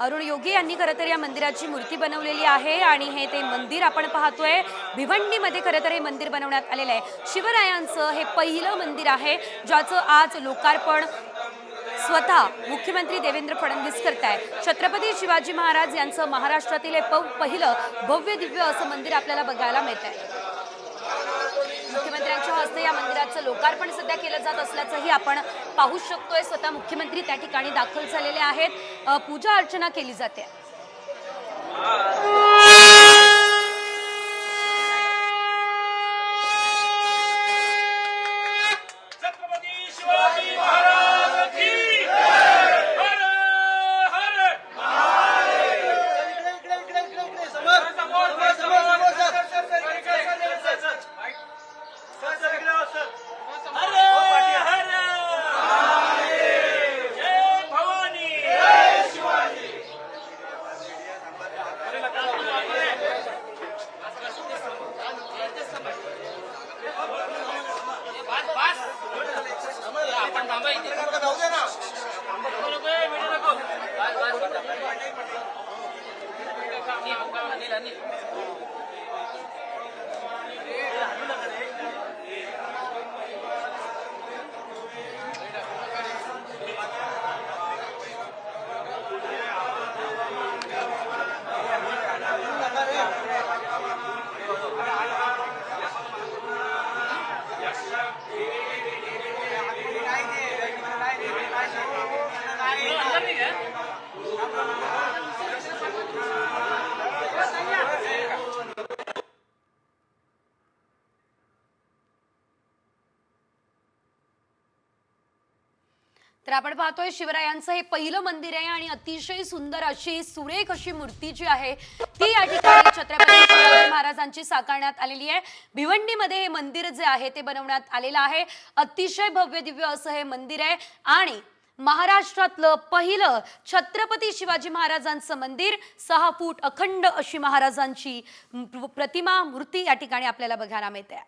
अरुण योगी यांनी खरं तर या मंदिराची मूर्ती बनवलेली आहे आणि हे ते मंदिर आपण पाहतोय. भिवंडीमध्ये खरं तर हे मंदिर बनवण्यात आलेलं आहे. शिवरायांचं हे पहिलं मंदिर आहे ज्याचं आज लोकार्पण स्वतः मुख्यमंत्री देवेंद्र फडणवीस करताय. छत्रपती शिवाजी महाराज यांचं महाराष्ट्रातील हे प- पहिलं भव्य दिव्य असं मंदिर आपल्याला बघायला मिळत आहे मंदिराचं लोकार्पण सध्या केलं जात असल्याचंही आपण पाहू शकतोय. स्वतः मुख्यमंत्री त्या ठिकाणी दाखल झालेले आहेत. पूजा अर्चना केली जाते. Yeah. तर आपण पाहतोय शिवरायांचं हे पहिलं मंदिर आहे आणि अतिशय सुंदर अशी सुरेख अशी मूर्ती जी आहे ती या ठिकाणी छत्रपती शिवाजी महाराजांची साकारण्यात आलेली आहे. भिवंडीमध्ये हे मंदिर जे आहे ते बनवण्यात आलेलं आहे. अतिशय भव्य दिव्य असं हे मंदिर आहे. आणि महाराष्ट्रातलं पहिलं छत्रपती शिवाजी महाराजांचं मंदिर सहा फूट अखंड अशी महाराजांची प्रतिमा मूर्ती या ठिकाणी आपल्याला बघायला मिळते.